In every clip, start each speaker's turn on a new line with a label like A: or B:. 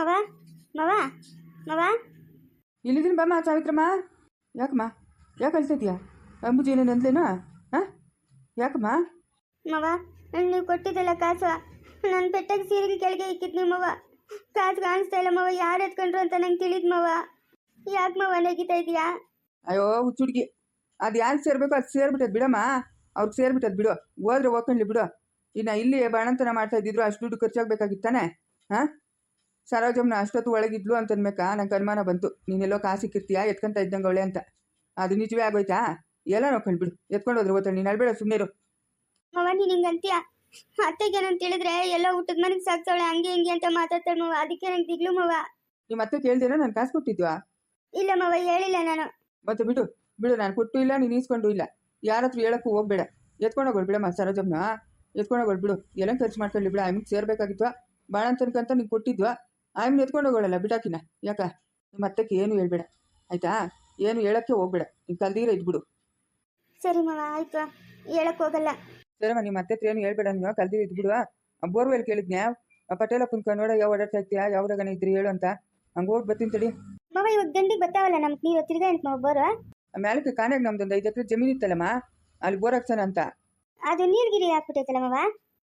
A: ಮವ? ಮವ? ಮವ?
B: ಇಲ್ಲಿದ್ದೀನಿ ಬಮ್ಮ ಸಾವಿತ್ರಮ್ಮ? ಯಾಕಮ್ಮ? ಯಾಕೆ ಅಳ್ತಿದ್ಯಾ? ಅಂಬುಜಿ ಏನೇನು ಅಂದ್ಲೇನೋ? ಹಾಂ? ಯಾಕಮ್ಮ?
A: ಮವ ನೀವು ಕೊಟ್ಟಿದ್ದಲ್ಲ ಕಾಸು ನನ್ನ ಪೆಟ್ಟಾಗ ಸೀರೆಗೆ ಕೆಳಗೆ ಇಕ್ಕಿದ್ ನಿಮ್ಮವ ಕಾಸು ಕಾಣಿಸ್ತಾ ಇಲ್ಲ ಮವ ಯಾರು ಎತ್ಕೊಂಡ್ರು ಅಂತ ನಂಗೆ ತಿಳಿದ್ ಮವ. ಯಾಕೆ ಮವ ನಗಿತಾ ಇದೀಯಾ
B: ಅಯ್ಯೋ ಹುಚ್ಚುಡ್ಗಿ. ಅದು ಯಾರು ಸೇರ್ಬೇಕು ಅದು ಸೇರ್ಬಿಟ್ಟದ್ ಬಿಡಮ್ಮ. ಅವ್ರಿಗೆ ಸೇರ್ಬಿಟ್ಟದ್ ಬಿಡು. ಹೋದ್ರೆ ಹೋಗ್ಕೊಂಡ್ಲಿ ಬಿಡು. ಇನ್ನು ಇಲ್ಲಿ ಬಾಣಂತನ ಮಾಡ್ತಾ ಇದ್ದಿದ್ರು ಅಷ್ಟು ದುಡ್ಡು ಖರ್ಚಾಗಬೇಕಾಗಿತ್ತಾನೆ? ಹಾಂ? ಸರೋಜಮ್ಮನ ಅಷ್ಟೊತ್ತು ಒಳಗಿದ್ಲು ಅಂತನ್ಬೇಕಾ ನಂಗೆ ಅನುಮಾನ ಬಂತು. ನೀನೆಲ್ಲೋ ಕಾಸು ಸಿಕ್ಕಿರ್ತೀಯಾ ಎತ್ಕೊಂತ ಇದ್ದಂಗೆ ಅವಳೆ ಅಂತ. ಅದು ನಿಜವೇ ಆಗೋಯ್ತಾ? ಎಲ್ಲ ನೋಡ್ಕೊಂಡ್ಬಿಡು ಎತ್ಕೊಂಡು ಹೋದ್ರೆ ಗೊತ್ತಾಳೆ ನೀನು ಅಳ್ಬೇಡ ಸುಮ್ಮನೆ
A: ಮವ ನೀನು ಹಿಂಗಂತೀಯ ಅತ್ತೆಗೆ ಏನಂತ ಹೇಳಿದ್ರೆ ಎಲ್ಲ ಊಟದ ಮನೆಗೆ ಸಾಕ್ತಾವಳೆ ಹಂಗೆ ಹಿಂಗೆ ಅಂತ ಮಾತಾಡ್ತಾಳೆ ಮವ. ಅದಕ್ಕೆ ನಂಗೆ ದಿಗ್ಲು ಮವ.
B: ನಿಮ್ಮ ಮತ್ತೆ ಕೇಳ್ದೇನೋ ನಾನು ಕಾಸು ಕೊಟ್ಟಿದ್ವಾ?
A: ಇಲ್ಲ ಮವ ಹೇಳಿಲ್ಲ ನಾನು.
B: ಮತ್ತೆ ಬಿಡು. ಬಿಡು ನಾನು ಕೊಟ್ಟು ಇಲ್ಲ ನೀನು ಈಸ್ಕೊಂಡು ಇಲ್ಲ. ಯಾರ ಹತ್ರ ಹೇಳಕ್ಕೂ ಹೋಗ್ಬೇಡ. ಎತ್ಕೊಂಡು ಹೋಗ್ಬಿಡಮ್ಮ ಬಿಡಮ್ಮ ಸರೋಜಮ್ಮನ ಎತ್ಕೊಂಡು ಹೋಗ್ಬಿಡು ಬಿಡು. ಎಲ್ಲ ಖರ್ಚು ಮಾಡ್ಕೊಳ್ಳಿ ಬಿಡ. ಐಮಿಗೆ ಸೇರ್ಬೇಕಾಗಿತ್ತು ಅಂತನ್ಕಂತ ನೀನು ಕೊಟ್ಟಿದ್ವಾ? ಆಮೇಲೆ ಎತ್ಕೊಂಡು ಹೋಗೋಳಲ್ಲ ಬಿಟಾಕಿನ ಯಾಕ? ನಿಮ್ಮ ಅತ್ತಕ್ಕೆ ಏನು ಹೇಳ್ಬೇಡ. ಆಯ್ತಾ? ಏನು ಹೇಳಕ್ಕೆ ಹೋಗ್ಬೇಡ. ನೀನು ಕಲ್ದಿರ ಇದ್ಬಿಡು.
A: ಸರಿ ಮಾವ ಆಯ್ತು. ಹೇಳಕ್ ಹೋಗಲ್ಲ.
B: ಸರಿ ನಿಮ್ಮ ಅತ್ತೆ ಹತ್ರ ಏನು ಹೇಳ್ಬೇಡ. ನೀವು ಕಲ್ದಿರ ಇದ್ಬಿಡುವ. ಬೋರ್ವೆಲ್ ಕೇಳಿದ್ನ್ಯಾ ಪಟೇಲ ಕುಂತ್ಕೊಂಡು ನೋಡ ಯಾವ ಓಡಾಡ್ತಾ ಇರ್ತೀಯಾ ಯಾವ್ದಾಗನ ಇದ್ರಿ ಹೇಳು ಅಂತ. ಹಂಗೆ ಹೋಗಿ ಬರ್ತೀನಿ ತಡಿ.
A: ಮಾವ ಇವಾಗ ಗಂಡಿಗೆ ಬರ್ತಾವಲ್ಲ ನಮ್ಗೆ ನೀವು ತಿರ್ಗಾ ಅಂತ ಬೋರ? ಬೋರು
B: ಮ್ಯಾಲಕ್ಕೆ ಕಾನಾಗ ನಮ್ದೊಂದು ಐದು ಎಕರೆ ಜಮೀನು ಇತ್ತಲ್ಲಮ್ಮ ಅಲ್ಲಿ ಬೋರ್ ಹಾಕ್ಸೋಣ ಅಂತ.
A: ಅದು ನೀರ್ಗಿರಿ ಹಾಕ್ಬಿಟ್ಟೈತಲ್ಲ ಮವ?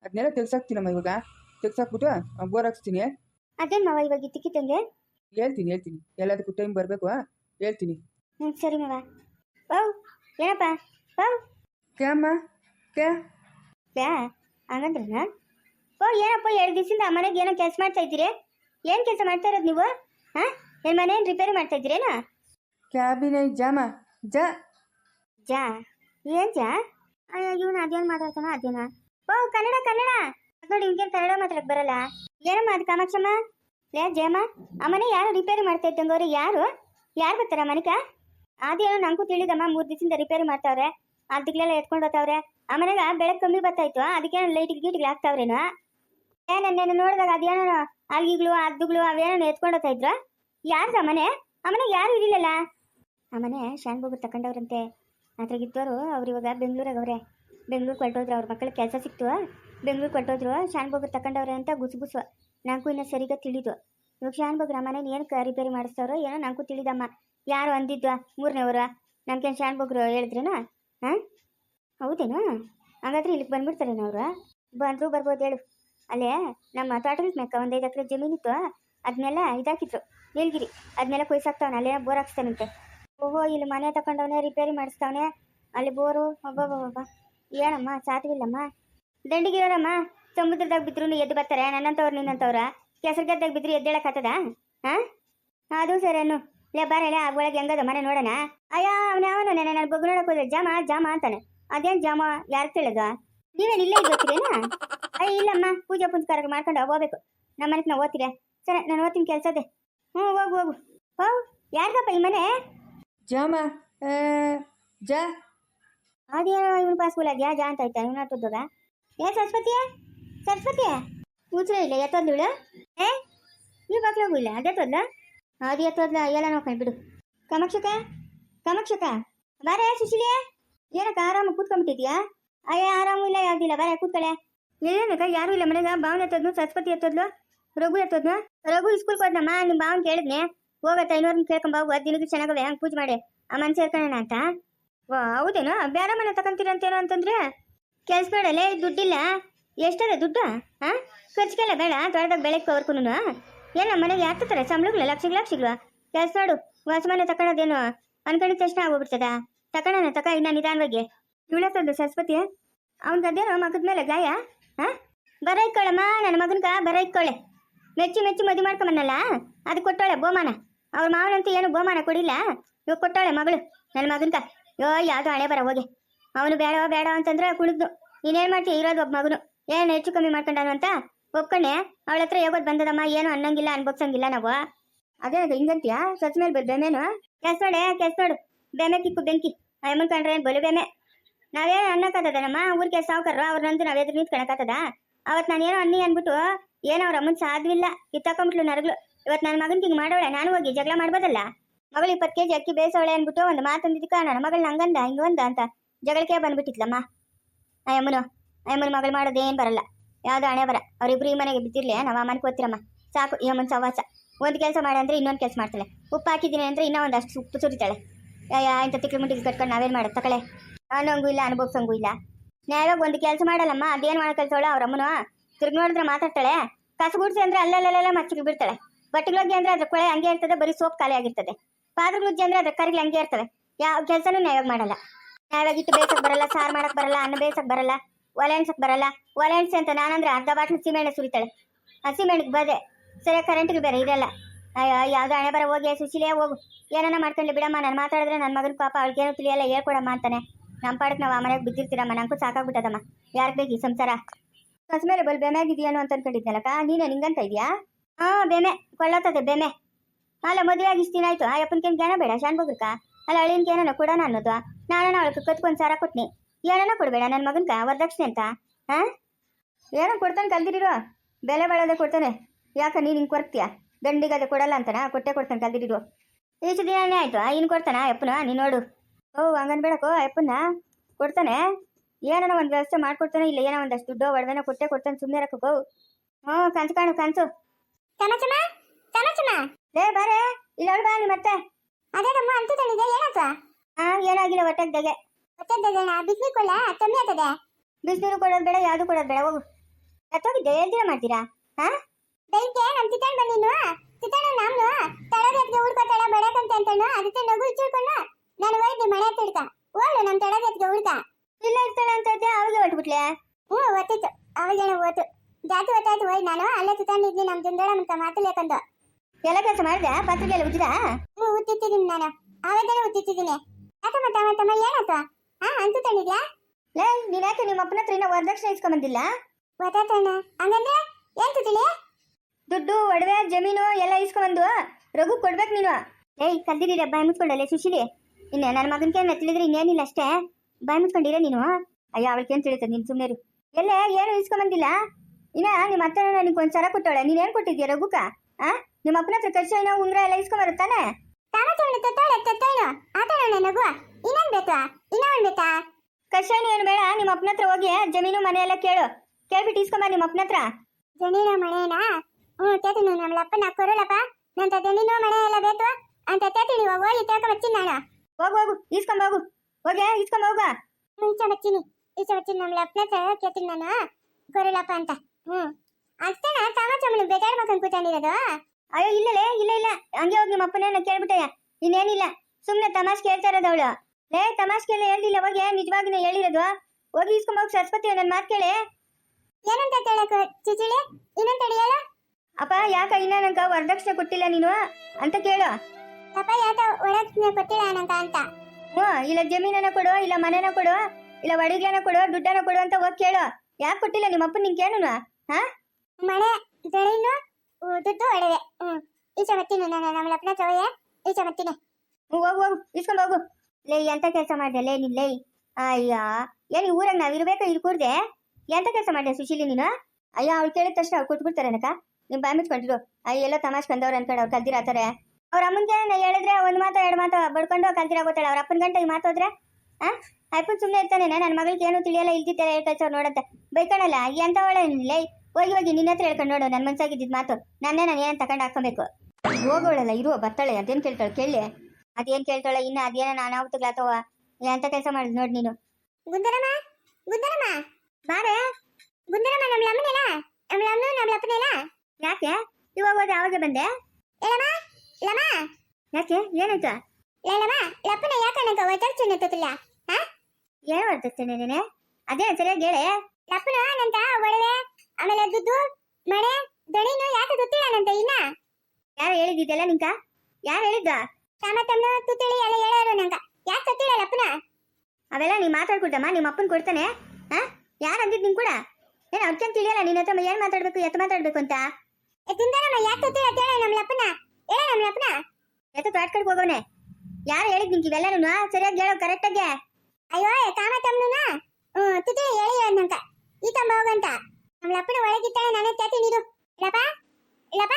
B: ಅದನ್ನೆಲ್ಲ ತೆಗ್ಸಾಕ್ತೀನಮ್ಮ ಇವಾಗ. ತೆಗ್ಸಾಕ್ಬಿಟ್ಟು ಬೋರ್ ಹಾಕ್ಸ್ತೀನಿ.
A: ಅದೇನ್ ಮಾವ ಇವಾಗ ಇದ್ದಕ್ಕಿದ್ದಂಗೆ
B: ಹೇಳ್ತೀನಿ ಹೇಳ್ತೀನಿ. ಎಲ್ಲದಕ್ಕೂ ಟೈಮ್ ಬರಬೇಕು ಹೇಳ್ತೀನಿ.
A: ಹ್ಞೂ ಸರಿ ಮಾವ. ಓ ಏನಪ್ಪ? ಓ.
B: ಕ್ಯಾ ಕ್ಯಾ?
A: ಯಾ ಹಂಗಂದ್ರನ? ಓ ಏನಪ್ಪ ಎರಡು ದಿವಸದಿಂದ ಆ ಮನೆಗೆ ಏನೋ ಕೆಲಸ ಮಾಡ್ತಾ ಇದ್ದೀರಿ? ಏನು ಕೆಲಸ ಮಾಡ್ತಾ ಇರೋದು ನೀವು? ಹಾಂ? ಏನು ಮನೆ ಏನು ರಿಪೇರಿ ಮಾಡ್ತಾ ಇದ್ದೀರೇನಾ
B: ಕ್ಯಾಬಿನ ಜಾಮ? ಜ?
A: ಜಾ? ಏನ್ ಜಾ? ಅಯ್ಯೋ ಇವನು ಅದೇನು ಮಾತಾಡ್ತಾನ ಅದೇನಾ? ಓ ಕನ್ನಡ ಕನ್ನಡ. ಅದ್ ನೋಡಿ ಹಿಂಗೇನು ಕನ್ನಡ ಮಾತಾಡಕ್ ಬರಲ್ಲ? ಏನಮ್ಮ ಅದು ಕಾಮಾಕ್ಷಮ್ಮ? ಲೇ ಜಯಮ್ಮ, ಆ ಮನೆ ಯಾರು ರಿಪೇರಿ ಮಾಡ್ತಾ ಇದ್ದಂಗವ್ರು ಯಾರು? ಯಾರು ಬರ್ತಾರ ಮನೆಕ ಅದೇನೋ ನಂಗೂ ತಿಳಿದಮ್ಮ, ಮೂರು ದಿವಸದಿಂದ ರಿಪೇರಿ ಮಾಡ್ತಾವ್ರೆ. ಅದಕ್ಕೆಲ್ಲ ಎತ್ಕೊಂಡು ಹೋಗ್ತಾವ್ರೆ. ಆ ಮನೆಗ ಬೆಳಕು ಕಮ್ಮಿ ಬರ್ತಾಯಿತ್ತು ಅದಕ್ಕೇನೋ ಲೈಟಿಗೆ ಗೀಟಿಗೆ ಹಾಕ್ತಾವ್ರೇನು? ಏ ನೆನ್ನೆ ನೋಡಿದಾಗ ಅದೇನೋ ಅಲ್ಗಿಗಳು ಅದ್ದುಗಳು ಅವೇನೋ ಎತ್ಕೊಂಡು ಹೋಗ್ತಾ ಇದ್ರು. ಯಾರ್ದ ಮನೆ? ಆ ಮನೆಗೆ ಯಾರು ಇರಲಿಲ್ಲಲ್ಲ? ಆ ಮನೆ ಶಾನ್ ಬೊಬ್ಬರು ತಗೊಂಡವ್ರಂತೆ ಅದ್ರಾಗಿದ್ದವರು ಅವ್ರು ಇವಾಗ ಅವ್ರೆ. ಬೆಂಗಳೂರು ಕೊಟ್ಟೋದ್ರು ಅವ್ರ ಮಕ್ಕಳಿಗೆ ಕೆಲಸ ಸಿಕ್ತು. ಬೆಂಗಳೂರು ಕೊಟ್ಟೋದ್ರು. ಶಾನ್ ಬೋಗರ್ ತಗೊಂಡವ್ರೆ ಅಂತ ಗುಸುಗುಸು ನನಗೂ ಇನ್ನೂ ಸರಿಗ ತಿಳಿದು. ಇವಾಗ ಶಾನ್ ಬೋಗ್ರ ಏನು ರಿಪೇರಿ ಮಾಡಿಸ್ತಾರೋ ಏನೋ ನನಗೂ ತಿಳಿದಮ್ಮ. ಯಾರು ಅಂದಿದ್ವಾ? ಮೂರನೇವ್ರ. ನಮ್ಗೇನು ಶಾನ್ಭೋಗ್ರು ಹೇಳಿದ್ರೇನೋ? ಹಾಂ? ಹೌದೇನು? ಹಾಗಾದ್ರೆ ಇಲ್ಲಿಗೆ ಬಂದ್ಬಿಡ್ತಾರೇನೋ ಅವರು? ಬಂದರೂ ಬರ್ಬೋದು ಹೇಳು. ಅಲ್ಲೇ ನಮ್ಮ ತೋಟದ ಮೇಕ ಒಂದು ಐದು ಎಕರೆ ಜಮೀನಿತ್ತು. ಅದನ್ನೆಲ್ಲ ಇದಾಕಿದ್ರು. ನೀಲಗಿರಿ. ಅದನ್ನೆಲ್ಲ ಕೊಯ್ಸಾಕ್ತಾವನ. ಅಲ್ಲೇ ಬೋರ್ ಹಾಕ್ಸ್ತಾನಂತೆ. ಓಹೋ, ಇಲ್ಲಿ ಮನೆ ತಗೊಂಡವನೇ ರಿಪೇರಿ ಮಾಡಿಸ್ತಾವನೆ. ಅಲ್ಲಿ ಬೋರು. ಒಬ್ಬ ಏನಮ್ಮ ಸಾತ್ವಿಲ್ಲಮ್ಮ ದಂಡಿಗಿರೋರಮ್ಮ ಸಮುದ್ರದಾಗ ಬಿದ್ರು ಎದ್ದು ಬರ್ತಾರೆ ನನ್ನಂತವ್ರು ನಿನ್ನಂತವ್ರ. ಕೆಸರು ಗದ್ದಾಗ ಬಿದ್ರು ಎದ್ದೇಳಕ್ಕಾತದ ಹಾ? ಅದು ಸರೇನು ಲೇ ಬಾರಲ್ಲ ಒಳಗೆ ಹೆಂಗದ ಮನೆ ನೋಡೋಣ. ಅಯ್ಯ ಅವನ ಅವನು ನನ್ನ ಬಗ್ಗೆ ನೋಡಕ್ ಹೋದ್ರೆ ಜಾಮ ಜಾಮ ಅಂತಾನೆ. ಅದೇನ್ ಜಾಮ? ಯಾರು ತಿಳಿದ? ನೀವೇನು ಇಲ್ಲೇ ಇದ್ದೀರೇನಾ ಅಯ್ಯ ಇಲ್ಲಮ್ಮ. ಪೂಜೆ ಪುನಸ್ಕಾರ ಮಾಡ್ಕೊಂಡು ಹೋಗ್ಬೇಕು. ನಮ್ಮ ಮನೆಗೆ ನಾವು ಓದ್ತೀರಾ ಸರಿ ನಾನು ಓದ್ತೀನಿ ಕೆಲ್ಸದೇ ಹ್ಞೂ ಹೋಗು ಹೋಗು. ಓ ಯಾರಿಗಪ್ಪ ಈ ಮನೆ?
B: ಜಾಮ ಆ, ಜಾ.
A: ಅದೇನೋ ಇವನು ಪಾಸ್ಬೋಲ್ ಆಗ್ಯಾ ಜಾ ಅಂತ ಆಯ್ತಾ ಇವನು ಹತ್ತೋದಾಗ ಏ ಸರಸ್ವತಿಯ? ಸರಸ್ವತಿಯ? ಮುಚ್ಚಳ ಇಲ್ಲ, ಎತ್ತೋದ್ಲು ಇವಳು? ಏ ಈ ಹೋಗು ಇಲ್ಲ, ಅದೇ ಎತ್ತೋದ್ಲ? ಅದು ಎತ್ತೋದ್ಲ, ಎಲ್ಲ ನೋಡ್ಕೊಂಡು ಬಿಡು. ಕಮಕ್ಷಕ ಕಮಕ್ಷಕ ಬಾರೆ ಸುಶೀಲಿಯ ಏನಕ್ಕ ಆರಾಮ ಕೂತ್ಕೊಂಡ್ಬಿಟ್ಟಿದ್ಯಾ? ಅಯ್ಯ, ಆರಾಮು ಇಲ್ಲ, ಯಾವ್ದಿಲ್ಲ, ಬಾರೆ ಕೂತ್ಕಳೆ ಏನಕ್ಕ, ಯಾರು ಇಲ್ಲ ಮನೆಗ, ಭಾವನ ಎತ್ತೋದ್ನು ಸರಸ್ವತಿ ಎತ್ತೋದ್ಲು, ರಘು ಎತ್ತೋದ್ನು ರಘು ಸ್ಕೂಲ್ಗೆ ಹೋದ್ನಮ್ಮ ನಿಮ್ಮ ಭಾವನ್ ಕೇಳಿದ್ನೆ. ಹೋಗತ್ತ ಐನೂರನ್ನ ಕೇಳ್ಕೊಂಬಾವು ದಿನಕ್ಕೆ ಚೆನ್ನಾಗವೆ, ಹಂಗೆ ಪೂಜೆ ಮಾಡಿ. ಆ ಮನ್ಸು ಸೇರ್ಕೊಳ್ಳೋಣ ಅಂತ? ವಾ, ಹೌದೇನೋ? ಬೇರೆ ಮನೆ ತಗೊಂತೀರಂತೇನೋ ಅಂತಂದ್ರೆ? ಕೆಲ್ಸ ಬೇಡಲೇ ದುಡ್ಡಿಲ್ಲ? ಎಷ್ಟದ ದುಡ್ಡು? ಹಾಂ ಖರ್ಚಿಗೆಲ್ಲ ಬೇಡ ದೊಡ್ಡದಾಗ ಬೆಳಗ್ಗೆ ಅವ್ರಕ್ಕೂ ಏನ ಮನೆಗೆ ಯಾತ್ತಾರೆ ಸಂಬಳಗಳು, ಲಕ್ಷಗಳು ಲಕ್ಷಗಳು. ಕೆಲಸ ನೋಡು ಮನೆ ತಗೊಳೋದೇನು ಅನ್ಕೊಂಡಿದ ತಕ್ಷಣ ಆಗೋಗ್ಬಿಡ್ತದ. ತಗೊಳ್ಳೋಣ ತಕ, ಇನ್ನ ನಿಧಾನವಾಗಿ. ಇವಳತ್ತದ್ದು ಸರಸ್ವತಿ ಅವ್ನ ಅದೇನೋ ಮಗದ ಮೇಲೆ ಗಾಯ? ಹಾಂ ಬರ ಇಕ್ಕೊಳ್ಳಮ್ಮ ನನ್ನ ಮಗನ್ಗ ಬರ ಇಕ್ಕೊಳ್ಳೆ ಮೆಚ್ಚಿ ಮೆಚ್ಚಿ ಮದುವೆ ಮಾಡ್ಕೊಂಬನ್ನಲ್ಲ ಅದು ಕೊಟ್ಟೋಳೆ ಬಹುಮಾನ. ಅವ್ರ ಮಾವನಂತೂ ಏನು ಬಹುಮಾನ ಕೊಡಿಲ್ಲ? ಇವಾಗ ಕೊಟ್ಟೋಳೆ ಮಗಳು, ನನ್ನ ಮಗನ್ಗ. ಯೋ ಯಾವ್ದು ಹಳೆ ಬರ ಹೋಗಿ. ಅವನು ಬೇಡ ಬೇಡ ಅಂತಂದ್ರೆ ಕುಳಿದ್ನು ನೀನೇನ್ ಮಾಡ್ತೀಯ? ಇರೋದು ಒಬ್ಬ ಮಗನು. ಏನ್ ಹೆಚ್ಚು ಕಮ್ಮಿ ಮಾಡ್ಕೊಂಡಾನು ಅಂತ? ಒಪ್ಕೊಂಡೆ. ಅವಳ ಹತ್ರ ಯೋಗೋದ್ ಬಂದದಮ್ಮ, ಏನು ಅನ್ನಂಗಿಲ್ಲ ಅನ್ಬೋಗ್ಸಂಗಿಲ್ಲ ನಾವು. ಅದೇ ಹಿಂಗಂತೀಯ? ಸ್ವಚ್ಛ ಮೇಲೆ ಬೆಮೇನು? ಕೆಸ್ ನೋಡೆ ಕೆಸ್ ನೋಡು ಬೆಮೆ ಕಿಕ್ಕು ಬೆಂಕಿ. ಅಮ್ಮನ್ ಕಂಡ್ರೆ ಏನು ಬಲು ಬೆಮೆ? ನಾವೇನು ಅನ್ನಕ್ಕಾಗದನಮ್ಮ ಊರಿಗೆ ಸಾವುಕಾರರು ಅವ್ರನ್ನಂತೂ ನಾವ್ ಎದುರು ನಿಂತ್ಕೊಳಕತ್ತದ ಅವತ್ ನಾನು ಏನೋ ಅನ್ನಿ ಅನ್ಬಿಟ್ಟು ಏನೋ ಅವ್ರ ಅಮ್ಮನ್ ಸಾಧ್ವಿಲ್ಲ ಕಿತ್ತಾಕೊಂಡ್ಬಿಟ್ಲು ನರಗ್ಲು ಇವತ್ತು ನನ್ ಮಗನಿಗೆ ಹಿಂಗೆ ಮಾಡೋಳೆ, ನಾನು ಹೋಗಿ ಜಗಳ ಮಾಡ್ಬೋದಲ್ಲ? ಮಗಳು ಇಪ್ಪತ್ತು ಕೆಜಿ ಅಕ್ಕಿ ಬೇಯಿಸೋಳೆ ಅನ್ಬಿಟ್ಟು ಒಂದು ಮಾತಂದಿದ್ದಕ್ಕ ನನ್ನ ಮಗಳನ್ನ ಹಂಗಂದ ಒಂದ ಅಂತ. ಜಗಳಕ್ಕೆ ಬಂದ್ಬಿಟ್ಟಿತ್ಲಮ್ಮ ಅಯ್ಯಮ್ಮನು ಅಯ್ಯಮ್ಮನ ಮಗಳು ಮಾಡೋದೇನು ಬರಲ್ಲ. ಯಾವ್ದು ಹಣೆ ಬರ. ಅವ್ರಿಬ್ರು ಈ ಮನೆಗೆ ಬಿದ್ದಿರಲಿ ನಾವು ಅಮ್ಮನ ಕೂತಿರಮ್ಮ. ಸಾಕು, ಈ ಅಮ್ಮನ ಸವಾಸ ಒಂದು ಕೆಲಸ ಮಾಡಿ ಅಂದ್ರೆ ಇನ್ನೊಂದು ಕೆಲಸ ಮಾಡ್ತಾಳೆ. ಉಪ್ಪು ಹಾಕಿದ್ದೀನಿ ಅಂದ್ರೆ ಇನ್ನೂ ಒಂದಷ್ಟು ಉಪ್ಪು ಸುರಿತಾಳೆ. ಯಾ ಇಂಥ ತಿಕ್ಳು ಮುಟ್ಟಿಗೆ ಕಟ್ಕೊಂಡು ನಾವೇನು ಮಾಡೋದು? ತಕಳೆ ಅನ್ನೋಂಗೂ ಇಲ್ಲ, ಅನುಭವಿಸಂಗೂ ಇಲ್ಲ. ನ್ಯಾಯವಾಗಿ ಒಂದು ಕೆಲಸ ಮಾಡಲ್ಲಮ್ಮ. ಅದೇನು ಮಾಡೋ ಕೆಲಸವಳ ಅವ್ರ ಅಮ್ಮನು? ತಿರುಗಿ ನೋಡಿದ್ರೆ ಮಾತಾಡ್ತಾಳೆ. ಕಸ ಗುಡ್ಸಿ ಅಂದ್ರೆ ಅಲ್ಲಲ್ಲೆಲ್ಲ ಮಚ್ಚಿಗೆ ಬಿಡ್ತಾಳೆ. ಬಟ್ಟೆಗಳಿಗೆ ಅಂದರೆ ಅದ್ರ ಕೊಳೆ ಹಂಗೆ ಇರ್ತದೆ, ಬರೀ ಸೋಪ್ ಖಾಲಿ ಆಗಿರ್ತದೆ. ಪಾತ್ರೆ ಮುಜ್ಜಿ ಅಂದರೆ ಅದ್ರ ಕರಿಗಳು ಹಂಗೆ ಇರ್ತವೆ. ಯಾವ ಕೆಲಸನೂ ನ್ಯಾಯವಾಗಿ ಮಾಡಲ್ಲ. ನ್ಯಾಯವಾಗಿ ಇಟ್ಟು ಬೇಸಕ್ ಬರಲ್ಲ, ಸಾರ್ ಮಾಡಕ್ ಬರಲ್ಲ, ಅನ್ನ ಬೇಯಿಸಕ್ ಬರಲ್ಲ, ಒಲೆ ಅನ್ಸಕ್ ಬರಲ್ಲ, ಒಲೆ ಅನ್ಸಿ ಅಂತ ನಾನಂದ್ರೆ ಅರ್ಧ ಬಾಟ್ಲು ಸೀಮೆಣ್ಣೆ ಸುರಿತಾಳೆ. ಆ ಸೀಮೆಣ್ಣೆಗೆ ಬದೆ. ಸರಿಯಾಗಿ ಕರೆಂಟ್ಗೆ ಬೇರೆ ಅಯ್ಯೋ ಯಾವ್ದು ಹಣೆ ಬರ ಹೋಗಿ ಸುಶೀಲೇ, ಹೋಗು. ಏನನ್ನ ಮಾಡ್ಕೊಂಡು ಬಿಡಮ್ಮ, ನಾನು ಮಾತಾಡಿದ್ರೆ ನನ್ನ ಮಗನ ಪಾಪ ಅವಳಿಗೇನು ತಿಳಿಯಲ್ಲ, ಹೇಳ್ಕೊಡಮ್ಮ ಅಂತಾನೆ. ನಮ್ಮ ಪಾಡಕ್ಕೆ ನಾವು ಆ ಮನೆಗೆ ಬಿದ್ದಿರ್ತೀರಮ್ಮ, ನಂಗೂ ಸಾಕಾಗ್ಬಿಟ್ಟದಮ್ಮ. ಯಾರು ಬೇಕು ಈ ಸಂಸಾರ? ಕಸ ಮೇಲೆ ಬಲ್ ಬೆಮೆಗಿದೆಯೇನೋ ಅಂತ ಅನ್ಕೊಂಡಿದ್ನಲ್ಲಕ್ಕ, ನೀನೇ ನಿಂಗಂತ ಇದೆಯಾ? ಹಾ, ಬೆಮೆ ಕೊಳ್ಳತ್ತದೆ ಬೆಮೆ. ಅಲ್ಲ ಮದುವೆ ಆಗಿ ಇಷ್ಟು ದಿನ ಆಯ್ತು? ಆ ಅಪ್ಪನ್ಕೇನು ಜ್ಞಾನ ಬೇಡ ಶಾನ್ ಬಗ್ರಕ ಅಲ್ಲ ಅಳಿನ್ಗೆ ಏನೋ ಕೊಡೋಣ ಅನ್ನೋದು? ನಾನು ಅವಳಿಗೆ ಕತ್ಕೊಂಡು ಸಾರ ಕೊಟ್ನಿ. ಏನನ ಕೊಡಬೇಡ ನನ್ನ ಮಗನ್ಕ ವರದಕ್ಷಿಣೆ ಅಂತ. ಹಾ ಏನೋ ಕೊಡ್ತಾನೆ ಕಲ್ದಿರಿರೋ. ಬೆಲೆ ಬಾಳೋದೆ ಕೊಡ್ತಾನೆ. ಯಾಕ ನೀನು ಹಿಂಗೆ ಕೊರ್ತೀಯ ಗಂಡಿಗೆ ಅದೇ ಕೊಡಲ್ಲ ಅಂತನಾ? ಕೊಟ್ಟೆ ಕೊಡ್ತಾನೆ ಕಲ್ದಿರಿರು. ಈಚೆ ದಿನನೇ ಆಯ್ತು. ಇನ್ನು ಕೊಡ್ತಾನ ಅಪ್ಪನ? ನೀನು ನೋಡು. ಓ ಹಂಗನ್ ಬೇಡಕೋ ಅಪ್ಪನ ಕೊಡ್ತಾನೆ? ಏನೋ ಒಂದು ವ್ಯವಸ್ಥೆ ಮಾಡ್ಕೊಡ್ತಾನೆ ಇಲ್ಲ ಏನೋ ಒಂದಷ್ಟು ದುಡ್ಡು ಒಡವೆನ ಕೊಟ್ಟೆ ಕೊಡ್ತಾನೆ ಸುಮ್ಮನೆ ರಕ್ಕೋ ಹ್ಞೂ ಕನ್ಸು ಕಾಣು ಕನ್ಸು ಚಮಚಮ ಚಮಚಮ ಲೇ ಬಾರೆ. ಇಲ್ಲ ಬಾ ನೀ ಮತ್ತೆ. ಅದೇನಮ್ಮ ಅಂತ ತಂದಿದೆ ಏನಾಯ್ತು? ಹಾ ಏನಾಗಿಲ್ಲ ಹೊಟ್ಟೆಗೆ ಹೊಟ್ಟೆಗೆ ಬಿಸಿನೀರು ಕೊಳ್ಳ ಕಮ್ಮಿ ಆಗ್ತದೆ. ಬಿಸಿನೀರು ಕೊಡೋದು ಬೇಡ ಯಾವುದು ಕೊಡೋದು ಬೇಡ ಹೋಗು. ಎತ್ತೋಗಿದ್ದೆ ದಿನ ಮಾಡ್ತೀರಾ? ಹಾ ಬೆಳಿಗ್ಗೆ ನಮ್ಮ ಚಿಕ್ಕಣ್ಣ ಬಂದಿನ್ನು ಚಿಕ್ಕಣ್ಣ ನಮ್ನು. ತಳಗತ್ಗೆ ಉಳ್ಕೊತಾಳ ಬಡಕಂತೆ ಅಂತಣ್ಣ. ಅದಕ್ಕೆ ನಗು ಇಚ್ಚಿಡ್ಕೊಂಡು ನಾನು ಹೋಯ್ತು ಮನೆ ತಿಡ್ಕ ಓಡು ನಮ್ಮ ತಳಗತ್ಗೆ ಉಳ್ಕ ಇಲ್ಲ ಇರ್ತಾಳೆ ಅಂತ ಇದ್ದೆ ಒಟ್ಬಿಟ್ಲೆ ಹೊಟ್ಬಿಟ್ಲೆ ಹ್ಞೂ ಓದ್ತಿತ್ತು ಅವಾಗೇನ ಓತು ಜಾತಿ ಹೊತ್ತಾಯ್ತು ಹೋಯ್ ನಾನು. ಅಲ್ಲೇ ತಿತ್ತಂಡಿದ್ನಿ ನಮ್ಮ ದಿಂದಳ ಅಂತ ಮಾತಲೇಕಂದು ಎಲ್ಲ ಕೆಲಸ ಮಾಡಿದೆ? ಪತ್ರಿಕೆಯಲ್ಲಿ ಉಜ್ಜಿದ ಹ್ಞೂ ಉತ್ತಿತ್ತಿದ್ದೀನಿ ನಾನು. ಆವಾಗೇನೆ ಉತ್ತಿತ್ತಿದ್ದೀನಿ ಯಾಕಮ್ಮ ತಮ್ಮ ತಮ್ಮ ಏನಾಯ್ತು ಹಾ ಅಂತ ತಂದಿದ್ಯಾ ಲೇ ನೀನ್ಯಾಕೆ ನಿಮ್ಮ ಅಪ್ಪನ ಹತ್ರ ಇನ್ನೂ ವರದಕ್ಷಿಣೆ ಇಸ್ಕೊಂಬಂದಿಲ್ಲ? ಗೊತ್ತಾತಣ್ಣ ಹಂಗಂದ್ರೆ ಏನ್ ತಿಳಿ? ದುಡ್ಡು ಒಡವೆ ಜಮೀನು ಎಲ್ಲ ಇಸ್ಕೊಂಬಂದು ರಘು ಕೊಡ್ಬೇಕು ನೀನು. ಏಯ್ ಕಲ್ದಿರಿ ಬಾಯ್ ಮುಚ್ಕೊಂಡಲ್ಲ ಸುಶೀಲಿ? ಇನ್ನ ನನ್ನ ಮಗನ್ಗೆ ಏನ ತಿಳಿದ್ರೆ ಇನ್ನೇನಿಲ್ಲ ಅಷ್ಟೇ. ಬಾಯ್ ಮುಚ್ಕೊಂಡಿರ ನೀನು? ಅಯ್ಯ ಅವಳಿಗೇನು ತಿಳಿತದೆ ನೀನು ಸುಮ್ಮನೆ ಎಲ್ಲೇ ಏನು ಇಸ್ಕೊಂಬಂದಿಲ್ಲ? ಇನ್ನ ನಿಮ್ಮ ಅತ್ತೆ ನನಗೆ ಒಂದು ಸರ ಕೊಟ್ಟವಳೆ. ನೀನ್ ಏನ್ ಕೊಟ್ಟಿದ್ಯಾ ರಘುಕ? ಆ ನಿಮ್ಮ ಅಪ್ಪನ ಹತ್ರ ಖರ್ಚು ಏನೋ ಉಂಗ್ರ ಎಲ್ಲ ಇಸ್ಕೊಂಬರುತ್ತಾನೆ? ಇನ್ನೇನ್ ಬೇಕಾ ಇನ್ನೊಂದು ಬೇಕಾ ಕಷಾಯನ ಏನು ಬೇಡ ನಿಮ್ಮ ಅಪ್ಪನ ಹತ್ರ ಹೋಗಿ ಜಮೀನು ಮನೆ ಎಲ್ಲ ಕೇಳು ಕೇಳ್ಬಿಟ್ಟು ಇಸ್ಕೊಂಬ ನಿಮ್ಮ ಅಪ್ಪನ ಹತ್ರ ಜಮೀನು ಮನೆನಾ ಹ್ಞೂ ತೇತೀನಿ ನಮ್ಮ ಅಪ್ಪನ ಕೊರಳಪ್ಪ ನಂತ ಜಮೀನು ಮನೆ ಎಲ್ಲ ಬೇಕು ಅಂತ ತೇತೀನಿ ಹೋಗಿ ತೇಳ್ಕೊಂಬಚ್ಚಿನ ನಾನು ಹೋಗು ಹೋಗು ಇಸ್ಕೊಂಬ ಹೋಗು ಹೋಗಿ ಇಸ್ಕೊಂಬ ಹೋಗು ಈಚೆ ಬಚ್ಚಿನಿ ಈಚೆ ಬಚ್ಚಿನಿ ನಮ್ಮ ಅಪ್ಪನ ಹತ್ರ ಕೇಳ್ತೀನಿ ನಾನು ಕೊರಳಪ್ಪ ಅಂತ ಹ್ಞೂ ಅಷ್ಟೇನಾ ಚಾಮಚಮ್ಮನ ಬೇಟಾಡ್ ಮಕ್ಕನ್ ಕೂತಾನಿರೋದು ಅಯ್ಯೋ ಇಲ್ಲಲೇ ಇಲ್ಲ ಇಲ್ಲ. ಹಂಗೆ ಹೋಗಿ ನಿಮ್ಮ ಅಪ್ಪನ ಕೇಳ್ಬಿಟ್ಟೆ. ಇನ್ನೇನಿಲ್ಲ. ಸುಮ್ಮನೆ ತಮಾಷೆ ಕೇಳ್ತಾ ಇರೋದು ಅವಳು. ಲೇ ತಮಾಷೆ ಹೇಳಿಲ್ಲ ಹೋಗಿ ನಿಜವಾಗಿನ ಹೇಳಿರೋದು. ಹೋಗಿ ಇಸ್ಕೊಂಡ್ ಹೋಗಿ ಸರಸ್ವತಿ ನನ್ನ ಮಾತು ಕೇಳಿ. ಏನಂತ ಹೇಳಕ ಚಿಚಿಳಿ? ಇನ್ನಂತ ಹೇಳ. ಅಪ್ಪ ಯಾಕ ಇನ್ನ ನಂಗ ವರದಕ್ಷಿಣೆ ಕೊಟ್ಟಿಲ್ಲ ನೀನು? ಅಂತ ಕೇಳು. ಅಪ್ಪ ಯಾಕ ವರದಕ್ಷಿಣೆ ಕೊಟ್ಟಿಲ್ಲ ನಂಗ ಅಂತ? ಹ್ಞೂ ಇಲ್ಲ ಜಮೀನನ ಕೊಡು ಇಲ್ಲ ಮನೆನ ಕೊಡು ಇಲ್ಲ ಅಡುಗೆನ ಕೊಡು ದುಡ್ಡನ ಕೊಡು ಅಂತ ಹೋಗಿ ಕೇಳು. ಯಾಕೆ ಕೊಟ್ಟಿಲ್ಲ ನಿಮ್ಮ ಅಪ್ಪ ನಿಂಗೆ ಕೇಳು ಹಾ? ಮಳೆ ಬೆಳೆನು? ದುಡ್ಡು ಒಡವೆ. ಹ್ಮ್. ಈಚೆ ಬರ್ತೀನಿ ನಾನು ನಮ್ಮ ಅಪ್ಪನ ಚವಯ್ಯ ಈಚೆ ಬರ್ತೀನಿ ಹೋಗು ಹೋಗು, ಇಸ್ಕೊಂಡು ಹೋಗು. ಲೇ, ಎಂತ ಕೆಲಸ ಮಾಡಿದೆ? ಲೇ, ನಿನ್ ಲೇ. ಅಯ್ಯ, ಏನು ಈ ಊರಾಗ ನಾವ್ ಇರ್ಬೇಕಾ, ಇಲ್ಲಿ ಕೂರ್ದೆ? ಎಂತ ಕೆಲಸ ಮಾಡಿದೆ ಸುಶೀಲಿ ನೀನು? ಅಯ್ಯ, ಅವ್ಳು ಕೇಳಿದ ತಕ್ಷಣ ಅವ್ರು ಕೊಟ್ಬಿಡ್ತಾರೆ ಅನಕ ನಿಮ್ ಬಾಯ್ ಮುಚ್ಕೊಂಡಿರು ಅಯ್ಯ, ಎಲ್ಲ ತಮಾಷ್ ಬಂದವ್ರು ಅನ್ಕೊಂಡು ಅವ್ರು ಕಲ್ದಿರಾತಾರೆ ಅವ್ರ ಅಮ್ಮನ್ಗೆ ಹೇಳಿದ್ರೆ ಒಂದ್ ಮಾತು, ಎರಡು ಮಾತು ಬಡ್ಕೊಂಡು ಕಲ್ತಿರಾಗೋತಾಳೆ ಅವ್ರ ಅಪ್ಪನ ಗಂಟೆ ಈ ಮಾತು ಆ? ಅಪ್ಪನ್ ಸುಮ್ಮನೆ ಇರ್ತಾನೆ ನನ್ನ ಮಗಳಿಗೆ ಏನು ತಿಳಿಯಲ್ಲ, ಇಲ್ದಿದ್ದಾರೆ ಹೇಳ್ಕಳ್ಸೋರು ನೋಡತ್ತೆ ಬೈಕಣಲ್ಲ, ಎಂತ ಒಳ್ಳೆ ಲೇ? ಹೋಗಿ ಹೋಗಿ ನಿನ್ನ ಹತ್ರ ಹೇಳ್ಕೊಂಡು ನೋಡು ನನ್ನ ಮನ್ಸಾಗಿದ್ದಿದ್ ಮಾತು. ನನ್ನೇ ನಾನು ಏನ್ ತಗೊಂಡು ಹಾಕೊಬೇಕು ಹೋಗೋಳಲ್ಲ ಇರುವ ಬರ್ತಾಳೆ ಅದೇನು ಕೇಳ್ತಾಳೆ ಕೇಳಿ ಅದೇನು ಕೇಳ್ತಾಳೆ ಇನ್ನು ಅದೇನ ನಾನು ಆಗುತ್ತಲ್ಲ ಎಂತ ಕೆಲಸ ಮಾಡಿದ್ ನೋಡಿ ನೀನು. ಗುಂದರಮ್ಮ ಗುಂದರಮ್ಮ. ಬಾರೆ ಗುಂದರಮ್ಮ ನಮ್ಮ ಲಮ್ಮನೆಲ್ಲ ನಮ್ಮ ಲಮ್ಮನು ನಮ್ಮ ಲಪ್ಪನೆಲ್ಲ ಯಾಕೆ? ಇವಾಗ ಹೋದ್ರೆ ಅವಾಗ ಬಂದೆ? ಏಳಮ್ಮ ಲಮ್ಮ ಯಾಕೆ? ಏನಾಯ್ತು? ಲಮ್ಮ ಲಪ್ಪನ ಯಾಕೆ ನನಗೆ ಒತ್ತಡ್ತೀನಿ ಗೊತ್ತಿಲ್ಲ ಹಾ? ಏನು ವರ್ತಿಸ್ತೇನೆ ನೀನೆ? ಅದೇ ಸರಿಯಾಗಿ ಹೇಳಿ? ಲಪ್ಪನ ನಂತ ಒಡವೆ? ಆಮೇಲೆ ದುಡ್ಡು ಮಳೆ ದಣಿನು ಯಾಕೆ ತುತ್ತಿಳನಂತೆ ನಂತ ಇನ್ನ? ಯಾರು ಹೇಳಿದ್ದಿದ್ದೆಲ್ಲ ನಿಂಕ? ಯಾರು ಹೇಳಿದ್ದ? ತಮ್ಮ ತಮ್ಮ ತುತ್ತಳಿ ಎಲ್ಲ ಹೇಳೋರು ನಂಗ. ಯಾಕೆ ತುತ್ತಿಳಲ್ಲ ಅಪ್ಪನ? ಅವೆಲ್ಲ ನೀ ಮಾತಾಡ್ಕೊಡ್ತಮ್ಮ ನಿಮ್ಮ ಅಪ್ಪನ್ ಕೊಡ್ತಾನೆ. ಹಾ? ಯಾರು ಅಂದಿದ್ ನಿನ್ ಕೂಡ? ಏನ್ ಅವ್ಕೇನ್ ತಿಳಿಯಲ್ಲ ನಿನ್ನ ಹತ್ರ ಏನ್ ಮಾತಾಡ್ಬೇಕು ಎತ್ತ ಮಾತಾಡ್ಬೇಕು ಅಂತ? ತಿಂದಾರಮ್ಮ ಯಾಕೆ ತುತ್ತಿಳ ಹೇಳ ನಮ್ಮ ಲಪ್ಪನ ಹೇಳ ನಮ್ಮ ಲಪ್ಪನ ಎತ್ತ ತೋಟಕಡೆ ಹೋಗೋನೆ ಯಾರು ಹೇಳಿದ್ ನಿಂಗೆ ಇವೆಲ್ಲ ಸರಿಯಾಗಿ ಹೇಳೋ ಕರೆಕ್ಟಾಗೆ ಅಯ್ಯೋ ಕಾಮ ತಮ್ಮನ ಹ್ಮ್ ತುತ್ತಳಿ ಹೇಳಿ ಹೇಳ್ದಂತ ಈ ತಮ್ಮ ಹೋಗಂತ. ನಮ್ಮ ಲಪ್ಪನ ಒಳಗಿತ್ತಾಳೆ ನಾನೇ ಕೇಳ್ತೀನಿ ನೀರು ಇಲ್ಲಪ್ಪ? ಇಲ್ಲಪ್ಪ?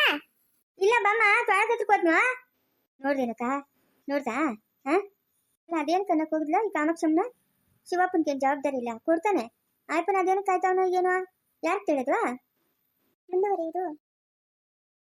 A: ಇಲ್ಲ ಬಮ್ಮ ತೋಟಕ್ಕೆ ಹೋದ್ನು ನೋಡ್ದೇನಕ್ಕ? ನೋಡ್ದಾ ಹಾ? ಅದೇನು ಕನ್ನಕ್ಕೆ ಹೋಗಿದ್ಲ, ಈ ಕಾಮಾಕ್ಷಮ್ಮನ? ಶಿವಪ್ಪನಿಗೇನು ಜವಾಬ್ದಾರಿ ಇಲ್ಲ, ಕೊಡ್ತಾನೆ. ಆಯ್ಪನ ಅದೇನು ಕಾಯ್ತಾವನೋ ಏನೋ ಯಾರು ತಿಳಿದ್ವಾ ಮುಂದುವರಿಯುವುದು